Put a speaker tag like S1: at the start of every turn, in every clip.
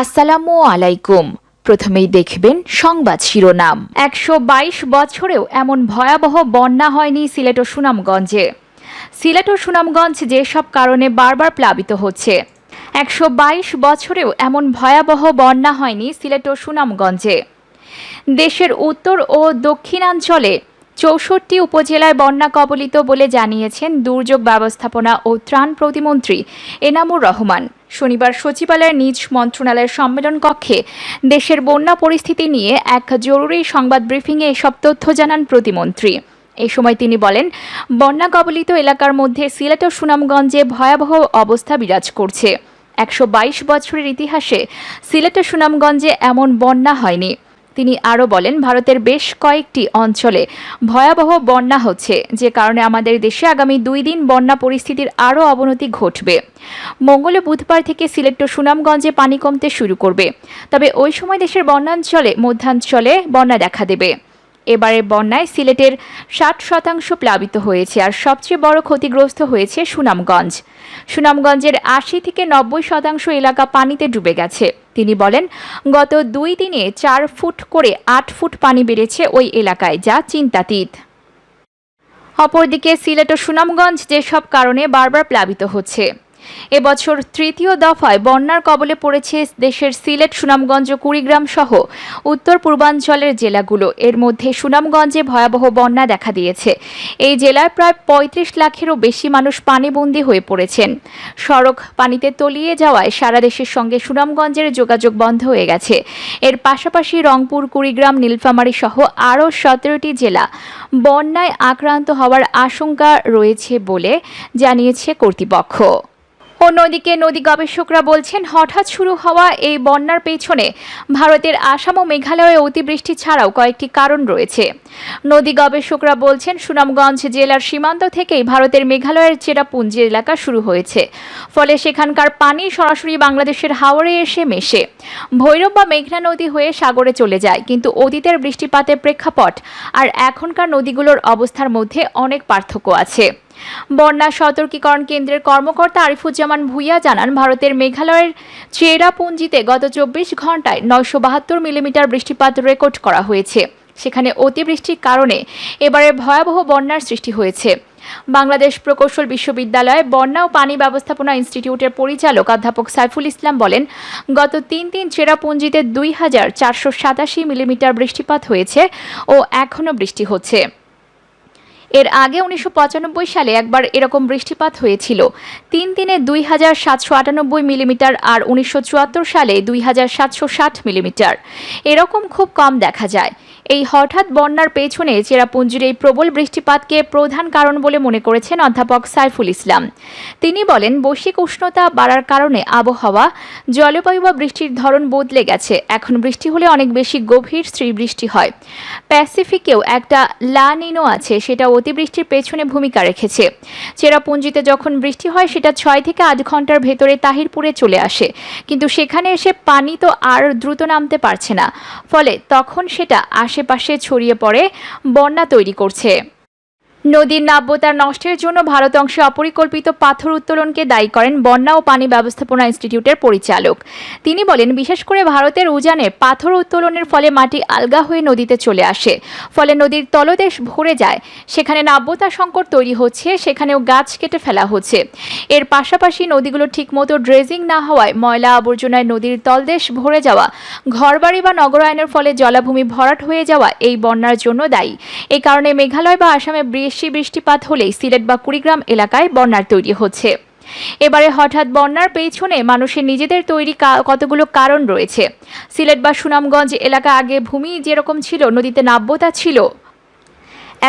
S1: আসসালামু আলাইকুম। প্রথমেই দেখবেন সংবাদ শিরোনাম। একশো বাইশ বছরেও এমন ভয়াবহ বন্যা হয়নি সিলেট ও সুনামগঞ্জে। সিলেট ও সুনামগঞ্জ যেসব কারণে বারবার প্লাবিত হচ্ছে। একশো বাইশ বছরেও এমন ভয়াবহ বন্যা হয়নি সিলেট ও সুনামগঞ্জে। দেশের উত্তর ও দক্ষিণাঞ্চলে চৌষট্টি উপজেলায় বন্যা কবলিত বলে জানিয়েছেন দুর্যোগ ব্যবস্থাপনা ও ত্রাণ প্রতিমন্ত্রী এনামুর রহমান। শনিবার সচিবালয়ের নিজ মন্ত্রণালয়ের সম্মেলন কক্ষে দেশের বন্যা পরিস্থিতি নিয়ে এক জরুরি সংবাদ ব্রিফিংয়ে এসব তথ্য জানান প্রতিমন্ত্রী। এই সময় তিনি বলেন, বন্যা কবলিত এলাকার মধ্যে সিলেট ও সুনামগঞ্জে ভয়াবহ অবস্থা বিরাজ করছে। একশো বাইশ বছরের ইতিহাসে সিলেট ও সুনামগঞ্জে এমন বন্যা হয়নি। তিনি আরও বলেন, ভারতের বেশ কয়েকটি অঞ্চলে ভয়াবহ বন্যা হচ্ছে, যে কারণে আমাদের দেশে আগামী দুই দিন বন্যা পরিস্থিতির আরও অবনতি ঘটবে। মঙ্গল বুধবার থেকে সিলেট ও সুনামগঞ্জে পানি কমতে শুরু করবে। তবে ওই সময় দেশের বন্যাঞ্চলে, মধ্যাঞ্চলে বন্যা দেখা দেবে। এবারে বন্যায় সিলেটের ষাট শতাংশ প্লাবিত হয়েছে আর সবচেয়ে বড় ক্ষতিগ্রস্ত হয়েছে সুনামগঞ্জ। সুনামগঞ্জের আশি থেকে নব্বই শতাংশ এলাকা পানিতে ডুবে গেছে। তিনি বলেন, গত দুই দিনে চার ফুট করে আট ফুট পানি বেড়েছে ওই এলাকায়, যা চিন্তাতীত। অপরদিকে সিলেট ও সুনামগঞ্জ যেসব কারণে বারবার প্লাবিত হচ্ছে। এবছর তৃতীয় দফায় বন্যার কবলে পড়েছে দেশের সিলেট, সুনামগঞ্জ কুড়িগ্রাম সহ উত্তর পূর্বাঞ্চলের জেলাগুলো। এর মধ্যে সুনামগঞ্জে ভয়াবহ বন্যা দেখা দিয়েছে। এই জেলায় প্রায় পঁয়ত্রিশ লাখেরও বেশি মানুষ পানিবন্দী হয়ে পড়েছেন। সড়ক পানিতে তলিয়ে যাওয়ায় সারা দেশের সঙ্গে সুনামগঞ্জের যোগাযোগ বন্ধ হয়ে গেছে। এর পাশাপাশি রংপুর, কুড়িগ্রাম, নীলফামারী সহ আরও সতেরোটি জেলা বন্যায় আক্রান্ত হওয়ার আশঙ্কা রয়েছে বলে জানিয়েছে কর্তৃপক্ষ। অন্যদিকে নদী গবেষকরা বলছেন, হঠাৎ শুরু হওয়া এই বন্যার পেছনে ভারতের আসাম ও মেঘালয়ে অতিবৃষ্টি ছাড়াও কয়েকটি কারণ রয়েছে। নদী গবেষকরা বলছেন, সুনামগঞ্জ জেলার সীমান্ত থেকেই ভারতের মেঘালয়ের চেরাপুঞ্জি এলাকা শুরু হয়েছে। ফলে সেখানকার পানি সরাসরি বাংলাদেশের হাওড়ে এসে মেশে। ভৈরব বা মেঘনা নদী হয়ে সাগরে চলে যায়, কিন্তু অতীতের বৃষ্টিপাতের প্রেক্ষাপট আর এখনকার নদীগুলোর অবস্থার মধ্যে অনেক পার্থক্য আছে। বন্যা সতর্কীকরণ কেন্দ্রের কর্মকর্তা আরিফুজ্জামান ভুইয়া জানান, ভারতের মেঘালয়ের চেরাপুঞ্জিতে গত চব্বিশ ঘন্টায় নয়শো বাহাত্তর মিলিমিটার বৃষ্টিপাত রেকর্ড করা হয়েছে। সেখানে অতিবৃষ্টির কারণে এবারে ভয়াবহ বন্যার সৃষ্টি হয়েছে। বাংলাদেশ প্রকৌশল বিশ্ববিদ্যালয়ে বন্যা ও পানি ব্যবস্থাপনা ইনস্টিটিউটের পরিচালক অধ্যাপক সাইফুল ইসলাম বলেন, গত তিন দিন চেরাপুঞ্জিতে দুই হাজার চারশো সাতাশি মিলিমিটার বৃষ্টিপাত হয়েছে ও এখনও বৃষ্টি হচ্ছে। এর আগে উনিশশো পঁচানব্বই সালে একবার এরকম বৃষ্টিপাত হয়েছিল। তিন দিনে দুই হাজার সাতশো আটানব্বই মিলিমিটার আর উনিশশো চুয়াত্তর সালে দুই হাজার সাতশো ষাট মিলিমিটার। এরকম খুব কম দেখা যায়। এই হঠাৎ বন্যার পেছনে চেরাপুঞ্জির এই প্রবল বৃষ্টিপাতকে প্রধান কারণ বলে মনে করেছেন অধ্যাপক সাইফুল ইসলাম। তিনি বলেন, বৈশ্বিক উষ্ণতা বাড়ার কারণে আবহাওয়া, জলবায়ু বা বৃষ্টির ধরন বদলে গেছে। এখন বৃষ্টি হলে অনেক বেশি গভীর স্ত্রী বৃষ্টি হয়। প্যাসিফিকেও একটা লা নিনো আছে, সেটা অতিবৃষ্টির পেছনে ভূমিকা রেখেছে। চেরাপুঞ্জিতে যখন বৃষ্টি হয়, সেটা ছয় থেকে আধ ঘণ্টার ভেতরে তাহিরপুরে চলে আসে। কিন্তু সেখানে এসে পানি তো আর দ্রুত নামতে পারছে না। ফলে তখন সেটা আশেপাশে ছড়িয়ে পড়ে বন্যা তৈরি করছে। নদীর নাব্যতা নষ্টের জন্য ভারত অংশে অপরিকল্পিত পাথর উত্তোলনকে দায়ী করেন বন্যা ও পানি ব্যবস্থাপনা ইনস্টিটিউটের পরিচালক। তিনি বলেন, বিশেষ করে ভারতের উজানে পাথর উত্তোলনের ফলে মাটি আলগা হয়ে নদীতে চলে আসে। ফলে নদীর তলদেশ ভরে যায়। সেখানে নাব্যতা সংকট তৈরি হচ্ছে, সেখানেও গাছ কেটে ফেলা হচ্ছে। এর পাশাপাশি নদীগুলো ঠিকমতো ড্রেজিং না হওয়ায় ময়লা আবর্জনায় নদীর তলদেশ ভরে যাওয়া, ঘরবাড়ি বা নগরায়নের ফলে জলাভূমি ভরাট হয়ে যাওয়া এই বন্যার জন্য দায়ী। এই কারণে মেঘালয় বা আসামে বেশি বৃষ্টিপাত হলেই সিলেট বা কুড়িগ্রাম এলাকায় বন্যার তৈরি হচ্ছে। এবারে হঠাৎ বন্যার পেছনে মানুষের নিজেদের তৈরি কতগুলো কারণ রয়েছে। সিলেট বা সুনামগঞ্জ এলাকা আগে ভূমি যেরকম ছিল, নদীতে নাব্যতা ছিল।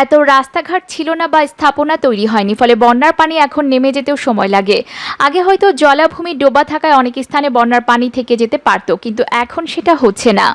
S1: এত রাস্তাঘাট ছিল না বা স্থাপনা তৈরি হয়নি, ফলে বন্যার পানি এখন নেমে যেতেও সময় লাগে। আগে হয়তো জলাভূমি ডোবা থাকায় অনেক স্থানে বন্যার পানি থেকে যেতে পারতো, কিন্তু এখন সেটা হচ্ছে না।